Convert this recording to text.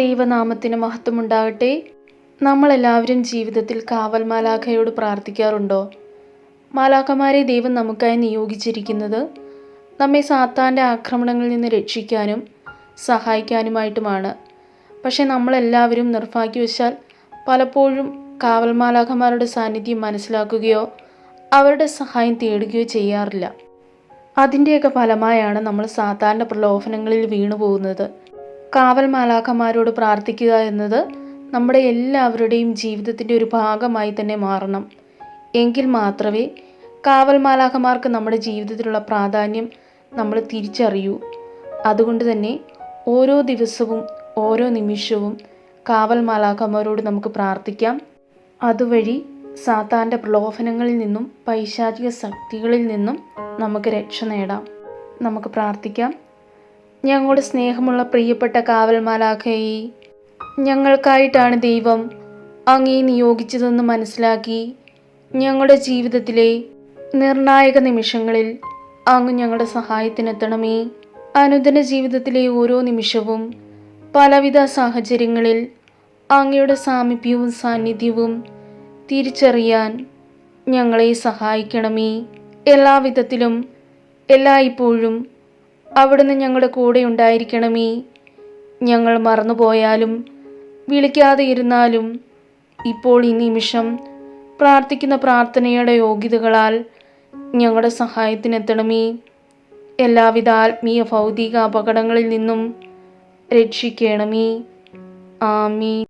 ദൈവനാമത്തിന് മഹത്വമുണ്ടാകട്ടെ. നമ്മളെല്ലാവരും ജീവിതത്തിൽ കാവൽ മാലാഖയോട് പ്രാർത്ഥിക്കാറുണ്ടോ? മാലാഖമാരെ ദൈവം നമുക്കായി നിയോഗിച്ചിരിക്കുന്നത് നമ്മെ സാത്താന്റെ ആക്രമണങ്ങളിൽ നിന്ന് രക്ഷിക്കാനും സഹായിക്കാനുമായിട്ടുമാണ്. പക്ഷേ നമ്മളെല്ലാവരും നിർഭാഗ്യവശാൽ പലപ്പോഴും കാവൽ മാലാഖമാരുടെ സാന്നിധ്യം മനസ്സിലാക്കുകയോ അവരുടെ സഹായം തേടുകയോ ചെയ്യാറില്ല. അതിന്റെയൊക്കെ ഫലമായാണ് നമ്മൾ സാധാരണ പ്രലോഭനങ്ങളിൽ വീണു പോകുന്നത് കാവൽ മാലാഖമാരോട് പ്രാർത്ഥിക്കുക എന്നത് നമ്മുടെ എല്ലാവരുടെയും ജീവിതത്തിന്റെ ഒരു ഭാഗമായി തന്നെ മാറണം. എങ്കിൽ മാത്രമേ കാവൽ മാലാഖമാർക്ക് നമ്മുടെ ജീവിതത്തിലുള്ള പ്രാധാന്യം നമ്മൾ തിരിച്ചറിയൂ. അതുകൊണ്ട് തന്നെ ഓരോ ദിവസവും ഓരോ നിമിഷവും കാവൽ മാലാഖമാരോട് നമുക്ക് പ്രാർത്ഥിക്കാം. അതുവഴി സാത്താന്റെ പ്രലോഭനങ്ങളിൽ നിന്നും പൈശാചിക ശക്തികളിൽ നിന്നും നമുക്ക് രക്ഷ നേടാം. നമുക്ക് പ്രാർത്ഥിക്കാം. ഞങ്ങളുടെ സ്നേഹമുള്ള പ്രിയപ്പെട്ട കാവൽമാലാഖയെ ഞങ്ങൾക്കായിട്ടാണ് ദൈവം അങ്ങേ നിയോഗിച്ചതെന്ന് മനസ്സിലാക്കി ഞങ്ങളുടെ ജീവിതത്തിലെ നിർണായക നിമിഷങ്ങളിൽ അങ്ങ് ഞങ്ങളുടെ സഹായത്തിനെത്തണമേ. അനുദിന ജീവിതത്തിലെ ഓരോ നിമിഷവും പലവിധ സാഹചര്യങ്ങളിൽ അങ്ങയുടെ സാമീപ്യവും സാന്നിധ്യവും തിരിച്ചറിയാൻ ഞങ്ങളെ സഹായിക്കണമേ. എല്ലാവിധത്തിലും എല്ലായ്പ്പോഴും അവിടുന്ന് ഞങ്ങളുടെ കൂടെ ഉണ്ടായിരിക്കണമേ. ഞങ്ങൾ മറന്നുപോയാലും വിളിക്കാതെ ഇരുന്നാലും ഇപ്പോൾ ഈ നിമിഷം പ്രാർത്ഥിക്കുന്ന പ്രാർത്ഥനയുടെ യോഗ്യതകളാൽ ഞങ്ങളുടെ സഹായത്തിനെത്തണമേ. എല്ലാവിധ ആത്മീയ ഭൗതിക അപകടങ്ങളിൽ നിന്നും രക്ഷിക്കണമേ. ആമീൻ.